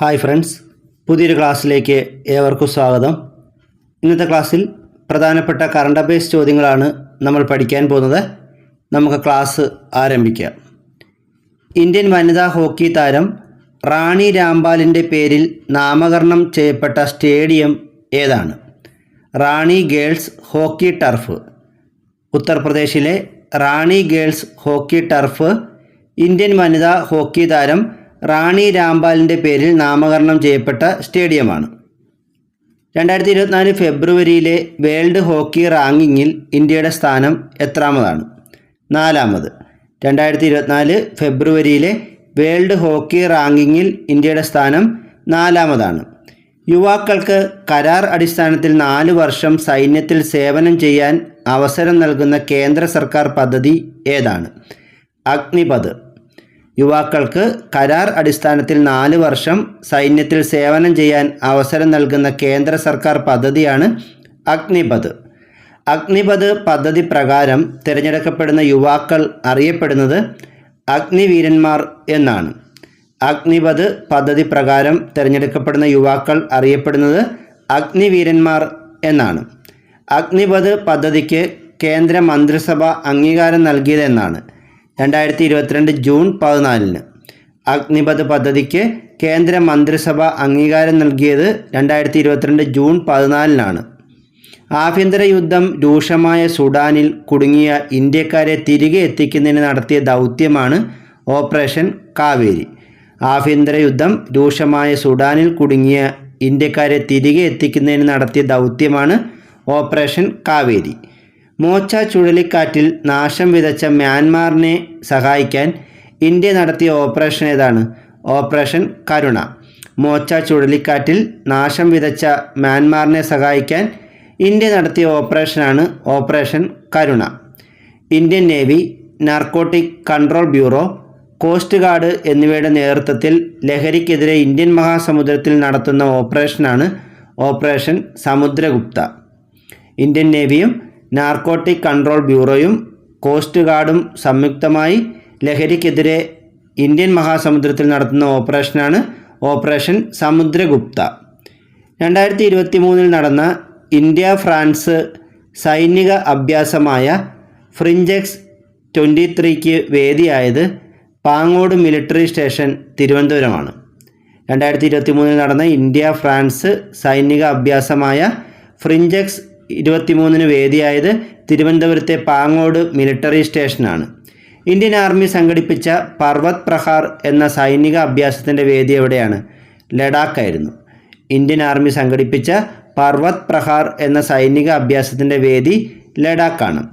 Hi friends പുതിയൊരു ക്ലാസ്സിലേക്ക് ഏവർക്കും സ്വാഗതം. ഇന്നത്തെ ക്ലാസ്സിൽ പ്രധാനപ്പെട്ട കറണ്ട് അഫയേഴ്സ് ചോദ്യങ്ങളാണ് നമ്മൾ പഠിക്കാൻ പോകുന്നത്. നമുക്ക് ക്ലാസ് ആരംഭിക്കാം. ഇന്ത്യൻ വനിതാ ഹോക്കി താരം റാണി രാംപാലിന്റെ പേരിൽ നാമകരണം ചെയ്യപ്പെട്ട സ്റ്റേഡിയം ഏതാണ്? Rani girls hockey turf. ഉത്തർപ്രദേശിലെ Rani girls hockey turf. Indian വനിതാ ഹോക്കി താരം റാണി രാംപാലിന്റെ പേരിൽ നാമകരണം ചെയ്യപ്പെട്ട സ്റ്റേഡിയമാണ്. രണ്ടായിരത്തി ഇരുപത്തിനാല് ഫെബ്രുവരിയിലെ വേൾഡ് ഹോക്കി റാങ്കിങ്ങിൽ ഇന്ത്യയുടെ സ്ഥാനം എത്രാമതാണ്? നാലാമത്. രണ്ടായിരത്തി ഇരുപത്തിനാല് ഫെബ്രുവരിയിലെ വേൾഡ് ഹോക്കി റാങ്കിങ്ങിൽ ഇന്ത്യയുടെ സ്ഥാനം നാലാമതാണ്. യുവാക്കൾക്ക് കരാർ അടിസ്ഥാനത്തിൽ നാല് വർഷം സൈന്യത്തിൽ സേവനം ചെയ്യാൻ അവസരം നൽകുന്ന കേന്ദ്ര സർക്കാർ പദ്ധതി ഏതാണ്? അഗ്നിപത് യുവാക്കൾക്ക് കരാർ അടിസ്ഥാനത്തിൽ നാല് വർഷം സൈന്യത്തിൽ സേവനം ചെയ്യാൻ അവസരം നൽകുന്ന കേന്ദ്ര സർക്കാർ പദ്ധതിയാണ് അഗ്നിപത് അഗ്നിപത് പദ്ധതി പ്രകാരം തിരഞ്ഞെടുക്കപ്പെടുന്ന യുവാക്കൾ അറിയപ്പെടുന്നത് അഗ്നിവീരന്മാർ എന്നാണ്. അഗ്നിപത് പദ്ധതി പ്രകാരം തിരഞ്ഞെടുക്കപ്പെടുന്ന യുവാക്കൾ അറിയപ്പെടുന്നത് അഗ്നിവീരന്മാർ എന്നാണ്. അഗ്നിപത് പദ്ധതിക്ക് കേന്ദ്ര മന്ത്രിസഭ അംഗീകാരം നൽകിയതെന്നാണ്. രണ്ടായിരത്തി ഇരുപത്തിരണ്ട് ജൂൺ പതിനാലിന്. അഗ്നിപഥ് പദ്ധതിക്ക് കേന്ദ്ര മന്ത്രിസഭ അംഗീകാരം നൽകിയത് രണ്ടായിരത്തി ഇരുപത്തിരണ്ട് ജൂൺ പതിനാലിനാണ്. ആഭ്യന്തര യുദ്ധം രൂക്ഷമായ സുഡാനിൽ കുടുങ്ങിയ ഇന്ത്യക്കാരെ തിരികെ എത്തിക്കുന്നതിന് നടത്തിയ ദൗത്യമാണ് ഓപ്പറേഷൻ കാവേരി. ആഭ്യന്തര യുദ്ധം രൂക്ഷമായ സുഡാനിൽ കുടുങ്ങിയ ഇന്ത്യക്കാരെ തിരികെ എത്തിക്കുന്നതിന് നടത്തിയ ദൗത്യമാണ് ഓപ്പറേഷൻ കാവേരി. മോച്ച ചുഴലിക്കാറ്റിൽ നാശം വിതച്ച മ്യാൻമാറിനെ സഹായിക്കാൻ ഇന്ത്യ നടത്തിയ ഓപ്പറേഷൻ ഏതാണ്? ഓപ്പറേഷൻ കരുണ. മോച്ച ചുഴലിക്കാറ്റിൽ നാശം വിതച്ച മ്യാൻമാറിനെ സഹായിക്കാൻ ഇന്ത്യ നടത്തിയ ഓപ്പറേഷനാണ് operation Karuna. Indian navy narcotic control bureau coast guard എന്നിവയുടെ നേതൃത്വത്തിൽ ലഹരിക്കെതിരെ ഇന്ത്യൻ മഹാസമുദ്രത്തിൽ നടത്തുന്ന ഓപ്പറേഷനാണ് ഓപ്പറേഷൻ സമുദ്രഗുപ്ത. ഇന്ത്യൻ നേവിയും നാർക്കോട്ടിക് കൺട്രോൾ ബ്യൂറോയും കോസ്റ്റ് ഗാർഡും സംയുക്തമായി ലഹരിക്കെതിരെ ഇന്ത്യൻ മഹാസമുദ്രത്തിൽ നടത്തുന്ന ഓപ്പറേഷനാണ് ഓപ്പറേഷൻ സമുദ്രഗുപ്ത. രണ്ടായിരത്തി ഇരുപത്തി മൂന്നിൽ നടന്ന ഇന്ത്യ ഫ്രാൻസ് സൈനിക അഭ്യാസമായ ഫ്രിഞ്ചെക്സ് ട്വന്റി ത്രീക്ക് വേദിയായത് പാങ്ങോട് മിലിറ്ററി സ്റ്റേഷൻ തിരുവനന്തപുരമാണ്. രണ്ടായിരത്തി ഇരുപത്തി മൂന്നിൽ നടന്ന ഇന്ത്യ ഫ്രാൻസ് സൈനിക അഭ്യാസമായ ഫ്രിഞ്ചെക്സ് ഇരുപത്തിമൂന്നിന് വേദിയായത് തിരുവനന്തപുരത്തെ പാങ്ങോട് മിലിറ്ററി സ്റ്റേഷനാണ്. ഇന്ത്യൻ ആർമി സംഘടിപ്പിച്ച പർവത് പ്രഹാർ എന്ന സൈനിക അഭ്യാസത്തിന്റെ വേദി എവിടെയാണ്? ലഡാക്കായിരുന്നു. ഇന്ത്യൻ ആർമി സംഘടിപ്പിച്ച പർവത് പ്രഹാർ എന്ന സൈനിക അഭ്യാസത്തിന്റെ വേദി ലഡാക്കാണ്.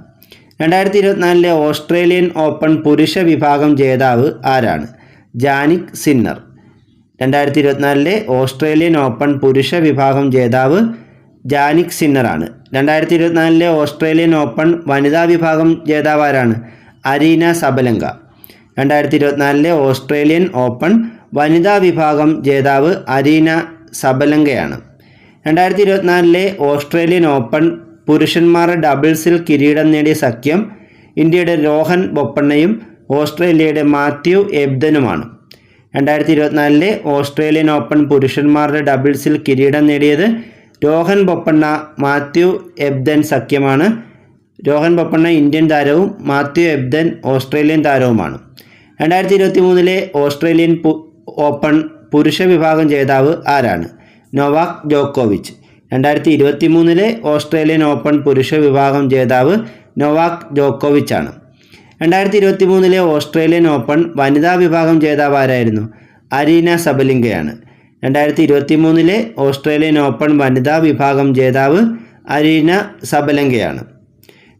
രണ്ടായിരത്തി ഇരുപത്തിനാലിലെ ഓസ്ട്രേലിയൻ ഓപ്പൺ പുരുഷ വിഭാഗം ജേതാവ് ആരാണ്? Jannik Sinner. രണ്ടായിരത്തി ഇരുപത്തിനാലിലെ ഓസ്ട്രേലിയൻ ഓപ്പൺ പുരുഷ വിഭാഗം ജേതാവ് ജാനിക് സിന്നറാണ്. രണ്ടായിരത്തി ഇരുപത്തിനാലിലെ ഓസ്ട്രേലിയൻ ഓപ്പൺ വനിതാ വിഭാഗം ജേതാവാരാണ് അരീന സബലങ്ക. രണ്ടായിരത്തി ഇരുപത്തിനാലിലെ ഓസ്ട്രേലിയൻ ഓപ്പൺ വനിതാ വിഭാഗം ജേതാവ് അരീന സബലങ്കയാണ്. രണ്ടായിരത്തി ഇരുപത്തിനാലിലെ ഓസ്ട്രേലിയൻ ഓപ്പൺ പുരുഷന്മാർ ഡബിൾസിൽ കിരീടം നേടിയ സഖ്യം ഇന്ത്യയുടെ രോഹൻ ബൊപ്പണ്ണയും ഓസ്ട്രേലിയയുടെ മാത്യു എബ്ദനുമാണ്. രണ്ടായിരത്തി ഇരുപത്തിനാലിലെ ഓസ്ട്രേലിയൻ ഓപ്പൺ പുരുഷന്മാരുടെ ഡബിൾസിൽ കിരീടം നേടിയത് രോഹൻ ബൊപ്പണ്ണ മാത്യു എബ്ദൻ സഖ്യമാണ്. രോഹൻ ബൊപ്പണ്ണ ഇന്ത്യൻ താരവും മാത്യു എബ്ദൻ ഓസ്ട്രേലിയൻ താരവുമാണ്. രണ്ടായിരത്തി ഇരുപത്തി മൂന്നിലെ ഓസ്ട്രേലിയൻ ഓപ്പൺ പുരുഷ വിഭാഗം ജേതാവ് ആരാണ്? നൊവാക് ജോക്കോവിച്ച്. രണ്ടായിരത്തി ഇരുപത്തി മൂന്നിലെ ഓസ്ട്രേലിയൻ ഓപ്പൺ പുരുഷ വിഭാഗം ജേതാവ് നൊവാക് ജോക്കോവിച്ച് ആണ് രണ്ടായിരത്തി ഇരുപത്തി മൂന്നിലെ ഓസ്ട്രേലിയൻ ഓപ്പൺ വനിതാ വിഭാഗം ജേതാവ് ആരായിരുന്നു? അരീന സബലിംഗയാണ്. രണ്ടായിരത്തി ഇരുപത്തി മൂന്നിലെ ഓസ്ട്രേലിയൻ ഓപ്പൺ വനിതാ വിഭാഗം ജേതാവ് അരീന സബലങ്കയാണ്.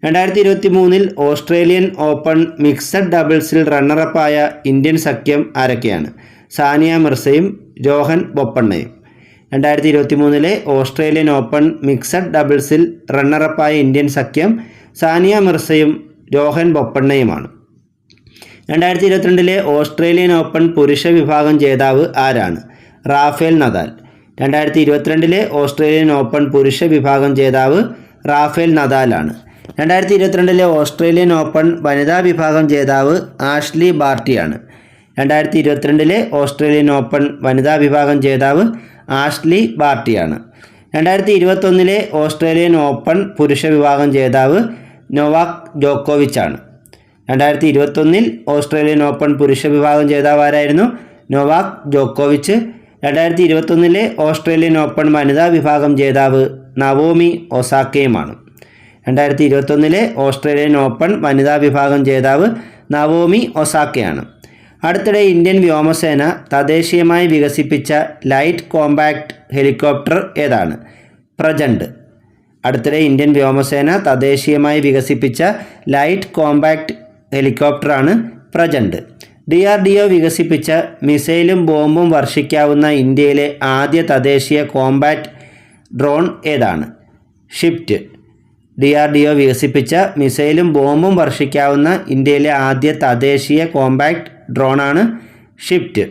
രണ്ടായിരത്തി ഇരുപത്തി മൂന്നിൽ ഓസ്ട്രേലിയൻ ഓപ്പൺ മിക്സഡ് ഡബിൾസിൽ റണ്ണറപ്പായ ഇന്ത്യൻ സഖ്യം ആരൊക്കെയാണ്? സാനിയ മിർസയും രോഹൻ ബൊപ്പണ്ണയും. രണ്ടായിരത്തി ഇരുപത്തി മൂന്നിലെ ഓസ്ട്രേലിയൻ ഓപ്പൺ മിക്സഡ് ഡബിൾസിൽ റണ്ണറപ്പായ ഇന്ത്യൻ സഖ്യം സാനിയ മിർസയും രോഹൻ ബൊപ്പണ്ണയുമാണ്. രണ്ടായിരത്തി ഇരുപത്തിരണ്ടിലെ ഓസ്ട്രേലിയൻ ഓപ്പൺ പുരുഷ വിഭാഗം ജേതാവ് ആരാണ്? Rafael Nadal. രണ്ടായിരത്തി ഇരുപത്തിരണ്ടിലെ ഓസ്ട്രേലിയൻ ഓപ്പൺ പുരുഷ വിഭാഗം ജേതാവ് റാഫേൽ നദാലാണ്. രണ്ടായിരത്തി ഇരുപത്തിരണ്ടിലെ ഓസ്ട്രേലിയൻ ഓപ്പൺ വനിതാ വിഭാഗം ജേതാവ് ആഷ്ലി ബാർട്ടിയാണ്. രണ്ടായിരത്തി ഇരുപത്തിരണ്ടിലെ ഓസ്ട്രേലിയൻ ഓപ്പൺ വനിതാ വിഭാഗം ജേതാവ് ആഷ്ലി ബാർട്ടിയാണ്. രണ്ടായിരത്തി ഇരുപത്തൊന്നിലെ ഓസ്ട്രേലിയൻ ഓപ്പൺ പുരുഷ വിഭാഗം ജേതാവ് നൊവാക് ആണ് രണ്ടായിരത്തി ഇരുപത്തൊന്നിൽ ഓസ്ട്രേലിയൻ ഓപ്പൺ പുരുഷ വിഭാഗം ജേതാവ് ആരായിരുന്നു? നൊവാക് ജോക്കോവിച്ച്. രണ്ടായിരത്തി ഇരുപത്തൊന്നിലെ ഓസ്ട്രേലിയൻ ഓപ്പൺ വനിതാ വിഭാഗം ജേതാവ് നവോമി ഒസാക്കയുമാണ്. രണ്ടായിരത്തി ഇരുപത്തൊന്നിലെ ഓസ്ട്രേലിയൻ ഓപ്പൺ വനിതാ വിഭാഗം ജേതാവ് നവോമി ഒസാക്കയാണ്. അടുത്തിടെ ഇന്ത്യൻ വ്യോമസേന തദ്ദേശീയമായി വികസിപ്പിച്ച ലൈറ്റ് കോമ്പാക്ട് ഹെലികോപ്റ്റർ ഏതാണ്? പ്രജണ്ട് അടുത്തിടെ ഇന്ത്യൻ വ്യോമസേന തദ്ദേശീയമായി വികസിപ്പിച്ച light compact ഹെലികോപ്റ്ററാണ് Prachand D R D O വികസിപ്പിച്ച മിസൈലും ബോംബും വർഷിക്കാവുന്ന ഇന്ത്യയിലെ ആദ്യ തദ്ദേശീയ കോമ്പാറ്റ് ഡ്രോൺ ഏതാണ്? Swift. D R D O വികസിപ്പിച്ച മിസൈലും ബോംബും വർഷിക്കാവുന്ന ഇന്ത്യയിലെ ആദ്യ തദ്ദേശീയ കോമ്പാക്ട് ഡ്രോണാണ് ഷിഫ്റ്റ്.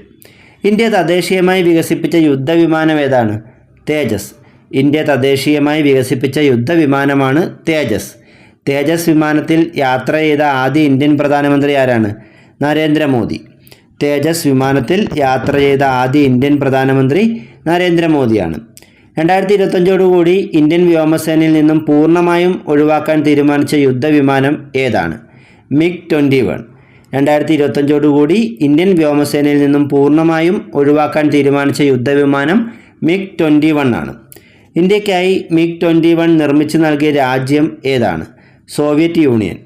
ഇന്ത്യ തദ്ദേശീയമായി വികസിപ്പിച്ച യുദ്ധവിമാനം ഏതാണ്? തേജസ്. ഇന്ത്യ തദ്ദേശീയമായി വികസിപ്പിച്ച യുദ്ധവിമാനമാണ് തേജസ്. തേജസ് വിമാനത്തിൽ യാത്ര ചെയ്ത ആദ്യ ഇന്ത്യൻ പ്രധാനമന്ത്രി ആരാണ്? നരേന്ദ്രമോദി. തേജസ് വിമാനത്തിൽ യാത്ര ചെയ്ത ആദ്യ ഇന്ത്യൻ പ്രധാനമന്ത്രി നരേന്ദ്രമോദിയാണ്. രണ്ടായിരത്തി ഇരുപത്തഞ്ചോടുകൂടി ഇന്ത്യൻ വ്യോമസേനയിൽ നിന്നും പൂർണമായും ഒഴിവാക്കാൻ തീരുമാനിച്ച യുദ്ധവിമാനം ഏതാണ്? MiG twenty one. രണ്ടായിരത്തി ഇരുപത്തഞ്ചോടുകൂടി ഇന്ത്യൻ വ്യോമസേനയിൽ നിന്നും പൂർണമായും ഒഴിവാക്കാൻ തീരുമാനിച്ച യുദ്ധവിമാനം മിഗ് ട്വന്റി വൺ ആണ്. ഇന്ത്യക്കായി മിഗ് ട്വന്റി വൺ നിർമ്മിച്ചു നൽകിയ രാജ്യം ഏതാണ്? Soviet Union.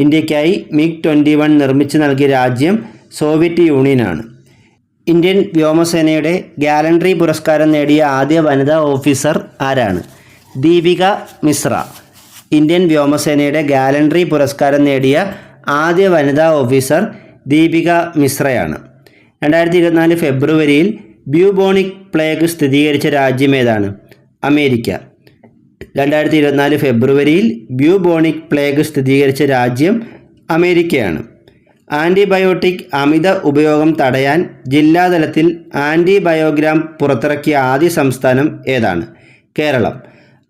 ഇന്ത്യക്കായി മിഗ് ട്വന്റി വൺ നിർമ്മിച്ചു നൽകിയ രാജ്യം സോവിയറ്റ് യൂണിയനാണ്. ഇന്ത്യൻ വ്യോമസേനയുടെ ഗാലൻട്രി പുരസ്കാരം നേടിയ ആദ്യ വനിതാ ഓഫീസർ ആരാണ്? ദീപിക മിശ്ര. ഇന്ത്യൻ വ്യോമസേനയുടെ ഗാലൻട്രി പുരസ്കാരം നേടിയ ആദ്യ വനിതാ ഓഫീസർ ദീപിക മിശ്രയാണ്. രണ്ടായിരത്തി ഇരുപത്തിനാല് ഫെബ്രുവരിയിൽ ബ്യൂബോണിക് പ്ലേഗ് സ്ഥിരീകരിച്ച രാജ്യം ഏതാണ്? അമേരിക്ക. രണ്ടായിരത്തി ഇരുപത്തിനാല് ഫെബ്രുവരിയിൽ ബ്യൂബോണിക് പ്ലേഗ് സ്ഥിരീകരിച്ച രാജ്യം അമേരിക്കയാണ്. ആന്റിബയോട്ടിക് അമിത ഉപയോഗം തടയാൻ ജില്ലാതലത്തിൽ ആന്റിബയോഗ്രാം പുറത്തിറക്കിയ ആദ്യ സംസ്ഥാനം ഏതാണ്? കേരളം.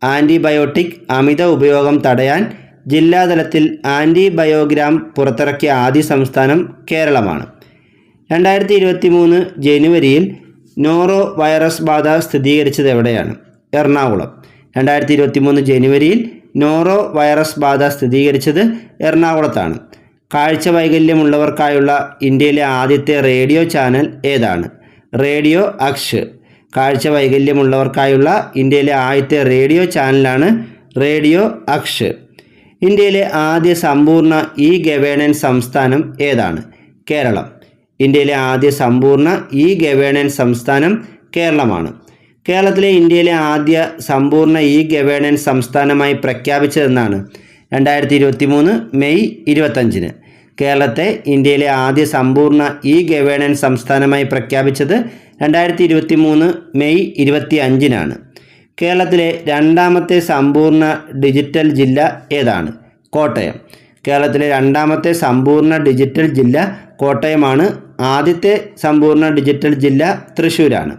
ആന്റിബയോട്ടിക് അമിത ഉപയോഗം തടയാൻ ജില്ലാതലത്തിൽ ആന്റിബയോഗ്രാം പുറത്തിറക്കിയ ആദ്യ സംസ്ഥാനം കേരളമാണ്. രണ്ടായിരത്തി ഇരുപത്തി മൂന്ന് ജനുവരിയിൽ നോറോ വൈറസ് ബാധ സ്ഥിരീകരിച്ചത് എവിടെയാണ്? എറണാകുളം. രണ്ടായിരത്തി ഇരുപത്തി മൂന്ന് ജനുവരിയിൽ നോറോ വൈറസ് ബാധ സ്ഥിരീകരിച്ചത് എറണാകുളത്താണ്. കാഴ്ച വൈകല്യമുള്ളവർക്കായുള്ള ഇന്ത്യയിലെ ആദ്യത്തെ റേഡിയോ ചാനൽ ഏതാണ്? റേഡിയോ അക്ഷ്. കാഴ്ച വൈകല്യമുള്ളവർക്കായുള്ള ഇന്ത്യയിലെ ആദ്യത്തെ റേഡിയോ ചാനലാണ് റേഡിയോ അക്ഷ്. ഇന്ത്യയിലെ ആദ്യ സമ്പൂർണ ഇ ഗവേണൻസ് സംസ്ഥാനം ഏതാണ്? കേരളം. ഇന്ത്യയിലെ ആദ്യ സമ്പൂർണ ഇ ഗവേണൻസ് സംസ്ഥാനം കേരളമാണ്. കേരളത്തിലെ ഇന്ത്യയിലെ ആദ്യ സമ്പൂർണ ഇ ഗവേണൻസ് സംസ്ഥാനമായി പ്രഖ്യാപിച്ചതെന്നാണ് രണ്ടായിരത്തി ഇരുപത്തി മൂന്ന് മെയ് ഇരുപത്തഞ്ചിന് കേരളത്തെ ഇന്ത്യയിലെ ആദ്യ സമ്പൂർണ ഇ ഗവേണൻസ് സംസ്ഥാനമായി പ്രഖ്യാപിച്ചത് രണ്ടായിരത്തി ഇരുപത്തി മൂന്ന് മെയ് ഇരുപത്തി അഞ്ചിനാണ് കേരളത്തിലെ രണ്ടാമത്തെ സമ്പൂർണ ഡിജിറ്റൽ ജില്ല ഏതാണ്? കോട്ടയം. കേരളത്തിലെ രണ്ടാമത്തെ സമ്പൂർണ ഡിജിറ്റൽ ജില്ല കോട്ടയമാണ്. ആദ്യത്തെ സമ്പൂർണ ഡിജിറ്റൽ ജില്ല തൃശ്ശൂരാണ്.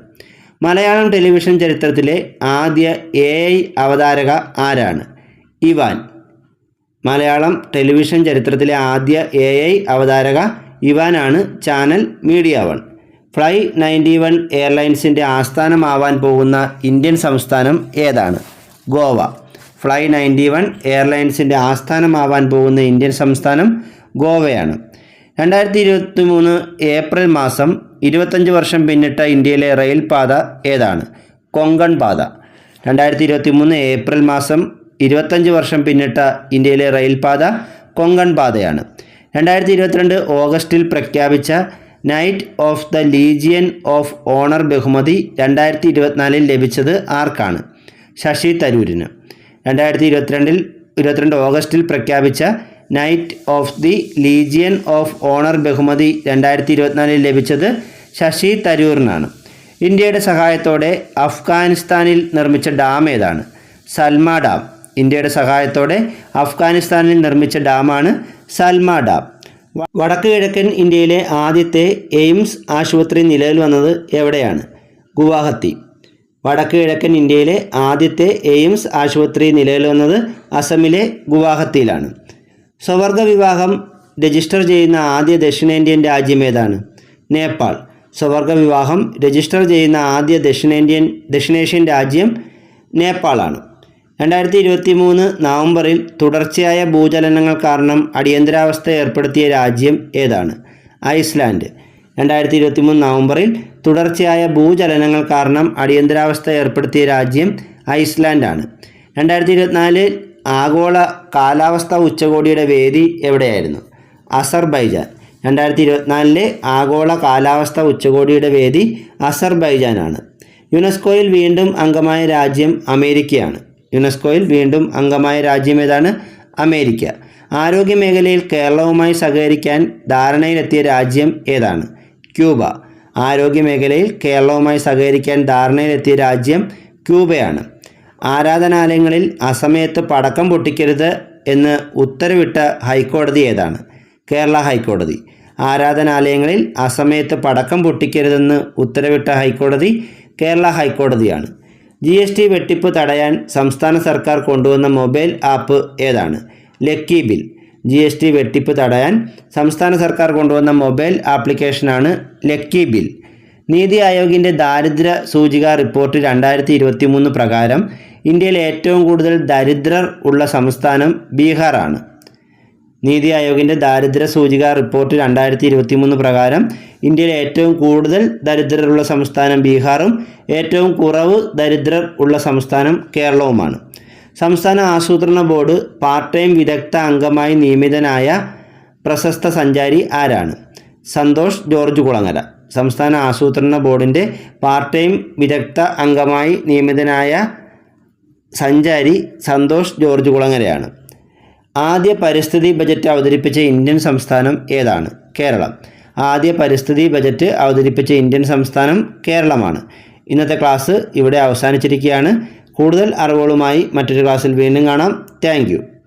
മലയാളം ടെലിവിഷൻ ചരിത്രത്തിലെ ആദ്യ എ ഐ അവതാരക ആരാണ്? ഇവാൻ. മലയാളം ടെലിവിഷൻ ചരിത്രത്തിലെ ആദ്യ എ ഐ അവതാരക ഇവാനാണ് channel media one. Fly ninety one എയർലൈൻസിന്റെ ആസ്ഥാനമാവാൻ പോകുന്ന ഇന്ത്യൻ സംസ്ഥാനം ഏതാണ്? ഗോവ. ഫ്ലൈ നയന്റി വൺ എയർലൈൻസിന്റെ ആസ്ഥാനമാവാൻ പോകുന്ന ഇന്ത്യൻ സംസ്ഥാനം ഗോവയാണ്. രണ്ടായിരത്തി ഇരുപത്തി മൂന്ന് ഏപ്രിൽ മാസം ഇരുപത്തഞ്ച് വർഷം പിന്നിട്ട ഇന്ത്യയിലെ റെയിൽപാത ഏതാണ്? കൊങ്കൺ പാത. രണ്ടായിരത്തി ഇരുപത്തി മൂന്ന് ഏപ്രിൽ മാസം ഇരുപത്തഞ്ച് വർഷം പിന്നിട്ട ഇന്ത്യയിലെ റെയിൽപാത കൊങ്കൺ പാതയാണ്. രണ്ടായിരത്തി ഇരുപത്തിരണ്ട് ഓഗസ്റ്റിൽ പ്രഖ്യാപിച്ച knight of the legion of honour ബഹുമതി രണ്ടായിരത്തി ഇരുപത്തിനാലിൽ ലഭിച്ചത് ആർക്കാണ്? ശശി തരൂരിന്. രണ്ടായിരത്തി ഇരുപത്തിരണ്ടിൽ ഇരുപത്തിരണ്ട് ഓഗസ്റ്റിൽ പ്രഖ്യാപിച്ച knight of the legion of honour ബഹുമതി രണ്ടായിരത്തി ഇരുപത്തിനാലിൽ ലഭിച്ചത് ശശി തരൂറിനാണ്. ഇന്ത്യയുടെ സഹായത്തോടെ അഫ്ഗാനിസ്ഥാനിൽ നിർമ്മിച്ച ഡാം ഏതാണ്? സൽമ ഡാം. ഇന്ത്യയുടെ സഹായത്തോടെ അഫ്ഗാനിസ്ഥാനിൽ നിർമ്മിച്ച ഡാമാണ് സൽമ ഡാം. വടക്ക് കിഴക്കൻ ഇന്ത്യയിലെ ആദ്യത്തെ എയിംസ് ആശുപത്രി നിലവിൽ വന്നത് എവിടെയാണ്? ഗുവാഹത്തി. വടക്ക് കിഴക്കൻ ഇന്ത്യയിലെ ആദ്യത്തെ എയിംസ് ആശുപത്രി നിലവിൽ വന്നത് അസമിലെ ഗുവാഹത്തിയിലാണ്. സ്വവർഗ വിവാഹം രജിസ്റ്റർ ചെയ്യുന്ന ആദ്യ ദക്ഷിണേന്ത്യൻ രാജ്യം ഏതാണ്? നേപ്പാൾ. സ്വവർഗ വിവാഹം രജിസ്റ്റർ ചെയ്യുന്ന ആദ്യ ദക്ഷിണേന്ത്യൻ ദക്ഷിണേഷ്യൻ രാജ്യം നേപ്പാളാണ്. രണ്ടായിരത്തി ഇരുപത്തി മൂന്ന് നവംബറിൽ തുടർച്ചയായ ഭൂചലനങ്ങൾ കാരണം അടിയന്തരാവസ്ഥ ഏർപ്പെടുത്തിയ രാജ്യം ഏതാണ്? ഐസ്ലാൻഡ്. രണ്ടായിരത്തി ഇരുപത്തി മൂന്ന് നവംബറിൽ തുടർച്ചയായ ഭൂചലനങ്ങൾ കാരണം അടിയന്തരാവസ്ഥ ഏർപ്പെടുത്തിയ രാജ്യം ഐസ്ലാൻഡാണ്. രണ്ടായിരത്തി ഇരുപത്തിനാല് ആഗോള കാലാവസ്ഥ ഉച്ചകോടിയുടെ വേദി എവിടെയായിരുന്നു? അസർബൈജാൻ. രണ്ടായിരത്തി ഇരുപത്തിനാലിലെ ആഗോള കാലാവസ്ഥ ഉച്ചകോടിയുടെ വേദി അസർബൈജാനാണ്. യുനെസ്കോയിൽ വീണ്ടും അംഗമായ രാജ്യം അമേരിക്കയാണ്. യുനെസ്കോയിൽ വീണ്ടും അംഗമായ രാജ്യം ഏതാണ്? അമേരിക്ക. ആരോഗ്യ മേഖലയിൽ കേരളവുമായി സഹകരിക്കാൻ ധാരണയിലെത്തിയ രാജ്യം ഏതാണ്? ക്യൂബ. ആരോഗ്യ മേഖലയിൽ കേരളവുമായി സഹകരിക്കാൻ ധാരണയിലെത്തിയ രാജ്യം ക്യൂബയാണ്. ആരാധനാലയങ്ങളിൽ അസമയത്ത് പടക്കം പൊട്ടിക്കരുത് എന്ന് ഉത്തരവിട്ട ഹൈക്കോടതി ഏതാണ്? കേരള ഹൈക്കോടതി. ആരാധനാലയങ്ങളിൽ അസമയത്ത് പടക്കം പൊട്ടിക്കരുതെന്ന് ഉത്തരവിട്ട ഹൈക്കോടതി കേരള ഹൈക്കോടതിയാണ്. ജി എസ് ടി വെട്ടിപ്പ് തടയാൻ സംസ്ഥാന സർക്കാർ കൊണ്ടുവന്ന മൊബൈൽ ആപ്പ് ഏതാണ്? Lucky bill. G S T വെട്ടിപ്പ് തടയാൻ സംസ്ഥാന സർക്കാർ കൊണ്ടുവന്ന മൊബൈൽ ആപ്ലിക്കേഷനാണ് ലക്കി ബിൽ. നീതി ആയോഗിന്റെ ദാരിദ്ര്യ സൂചിക റിപ്പോർട്ട് രണ്ടായിരത്തി പ്രകാരം ഇന്ത്യയിൽ ഏറ്റവും കൂടുതൽ ദരിദ്രർ ഉള്ള സംസ്ഥാനം ബീഹാറാണ്. നീതി ആയോഗിന്റെ ദാരിദ്ര്യ സൂചിക റിപ്പോർട്ട് രണ്ടായിരത്തി ഇരുപത്തി മൂന്ന് പ്രകാരം ഇന്ത്യയിലെ ഏറ്റവും കൂടുതൽ ദരിദ്രരുള്ള സംസ്ഥാനം ബീഹാറും ഏറ്റവും കുറവ് ദരിദ്രർ ഉള്ള സംസ്ഥാനം കേരളവുമാണ്. സംസ്ഥാന ആസൂത്രണ ബോർഡ് പാർട്ട് ടൈം വിദഗ്ധ അംഗമായി നിയമിതനായ പ്രശസ്ത സഞ്ചാരി ആരാണ്? സന്തോഷ് ജോർജ് കുളങ്ങര. സംസ്ഥാന ആസൂത്രണ ബോർഡിന്റെ പാർട്ട് ടൈം വിദഗ്ധ അംഗമായി നിയമിതനായ സഞ്ചാരി സന്തോഷ് ജോർജ് കുളങ്ങരയാണ്. ആദ്യ പരിസ്ഥിതി ബജറ്റ് അവതരിപ്പിച്ച ഇന്ത്യൻ സംസ്ഥാനം ഏതാണ്? കേരളം. ആദ്യ പരിസ്ഥിതി ബജറ്റ് അവതരിപ്പിച്ച ഇന്ത്യൻ സംസ്ഥാനം കേരളമാണ്. ഇന്നത്തെ ക്ലാസ് ഇവിടെ അവസാനിച്ചിരിക്കുകയാണ്. കൂടുതൽ അറിവുകളുമായി മറ്റൊരു ക്ലാസ്സിൽ വീണ്ടും കാണാം. താങ്ക്